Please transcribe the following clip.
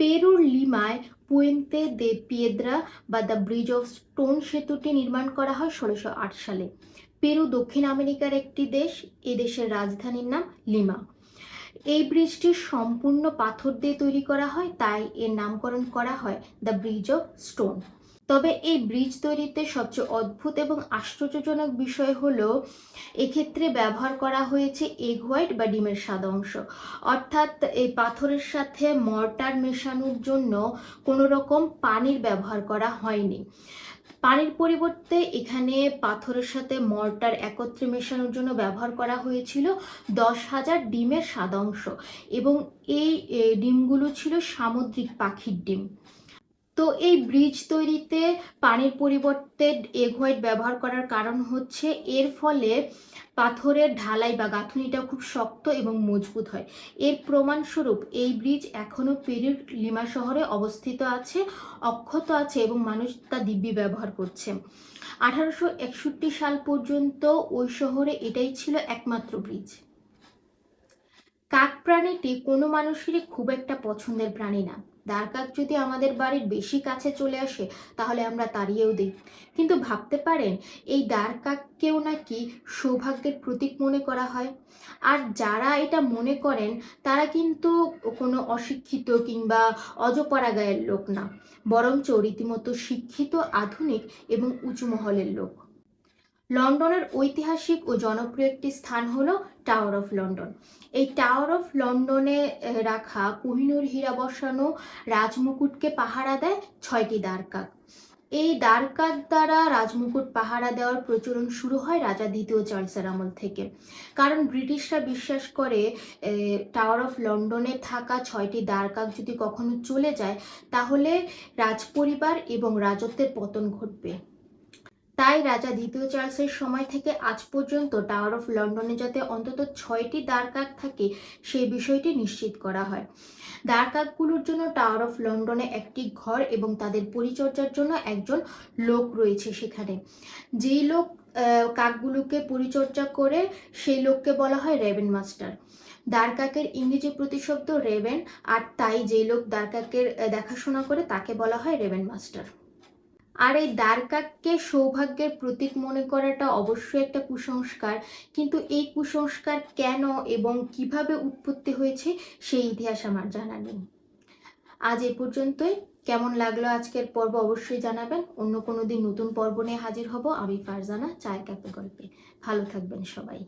পেরুর লিমায় পুয়েন্তে দে পিয়েদ্রা বা the bridge of stone সেতুটি নির্মাণ করা হয় ষোলোশো সালে। পেরু দক্ষিণ আমেরিকার একটি দেশ, এ দেশের রাজধানীর নাম লিমা। এই ব্রিজটি সম্পূর্ণ পাথর দিয়ে তৈরি করা হয়, তাই এর নামকরণ করা হয় দ্য ব্রিজ অফ স্টোন। তবে এই ব্রিজ তৈরিতে সবচেয়ে অদ্ভুত এবং আশ্চর্যজনক বিষয় হলো, এক্ষেত্রে ব্যবহার করা হয়েছে এগ হোয়াইট বা ডিমের সাদা অংশ। অর্থাৎ এই পাথরের সাথে মর্টার মেশানোর জন্য কোনো রকম পানির ব্যবহার করা হয়নি। পানির পরিবর্তে এখানে পাথরের সাথে মর্টার একত্রে মেশানোর জন্য ব্যবহার করা হয়েছিল দশ হাজার ডিমের সাদা অংশ এবং এই ডিমগুলো ছিল সামুদ্রিক পাখির ডিম। তো এই ব্রিজ তৈরিতে পানির পরিবর্তে এগ হোয়াইট ব্যবহার করার কারণ হচ্ছে এর ফলে পাথরের ঢালাই বা গাঁথুনিটা খুব শক্ত এবং মজবুত হয়। এর প্রমাণস্বরূপ এই ব্রিজ এখনও পেরুর লিমা শহরে অবস্থিত আছে, অক্ষত আছে এবং মানুষ তা দিব্যি ব্যবহার করছে। আঠারোশো একষট্টি সাল পর্যন্ত ওই শহরে এটাই ছিল একমাত্র ব্রিজ কাক প্রাণীটি কোনো মানুষেরই খুব একটা পছন্দের প্রাণী না। দ্বারকাক যদি আমাদের বাড়ির বেশি কাছে চলে আসে, তাহলে আমরা তাড়িয়েও দিই। কিন্তু ভাবতে পারেন, এই দ্বার কাককেও নাকি সৌভাগ্যের প্রতীক মনে করা হয়। আর যারা এটা মনে করেন, তারা কিন্তু কোনো অশিক্ষিত কিংবা অজপরা গায়ের লোক না। বরঞ্চ রীতিমতো শিক্ষিত, আধুনিক এবং উঁচু মহলের লোক। লন্ডনের ঐতিহাসিক ও জনপ্রিয় একটি স্থান হলো টাওয়ার অফ লন্ডন এই টাওয়ার অফ লন্ডনে রাখা কোহিনুর হীরা বসানো রাজমুকুটকে পাহারা দেয় ছয়টি দ্বারকাক এই দ্বারকাক দ্বারা রাজমুকুট পাহারা দেওয়ার প্রচলন শুরু হয় রাজা দ্বিতীয় চার্লসের আমল থেকে। কারণ ব্রিটিশরা বিশ্বাস করে টাওয়ার অফ লন্ডনে থাকা ছয়টি দ্বারকাক যদি কখনো চলে যায়, তাহলে রাজপরিবার এবং রাজত্বের পতন ঘটবে। তাই রাজা দ্বিতীয় চার্লসের সময় থেকে আজ পর্যন্ত টাওয়ার অফ লন্ডনে যাতে অন্তত ছয়টি দ্বারকাক থাকে, সেই বিষয়টি নিশ্চিত করা হয়। দ্বারকাকগুলোর জন্য টাওয়ার অফ লন্ডনে একটি ঘর এবং তাদের পরিচর্যার জন্য একজন লোক রয়েছে সেখানে। যেই লোক কাকগুলোকে পরিচর্যা করে সেই লোককে বলা হয় রেভেন মাস্টার দ্বারকাকের ইংরেজি প্রতিশব্দ রেভেন আর তাই যেই লোক দ্বারকাকের দেখাশোনা করে তাকে বলা হয় রেভেন মাস্টার আর এই দ্বারকাককে সৌভাগ্যের প্রতীক মনে করাটা অবশ্যই একটা কুসংস্কার। কিন্তু এই কুসংস্কার কেন এবং কীভাবে উৎপত্তি হয়েছে সেই ইতিহাস আমার জানা নেই। আজ এ পর্যন্তই। কেমন লাগল আজকের পর্ব অবশ্যই জানাবেন। অন্য কোনো দিন নতুন পর্ব নিয়ে হাজির হব আমি ফারজানা চায়ের কাপে গল্পে। ভালো থাকবেন সবাই।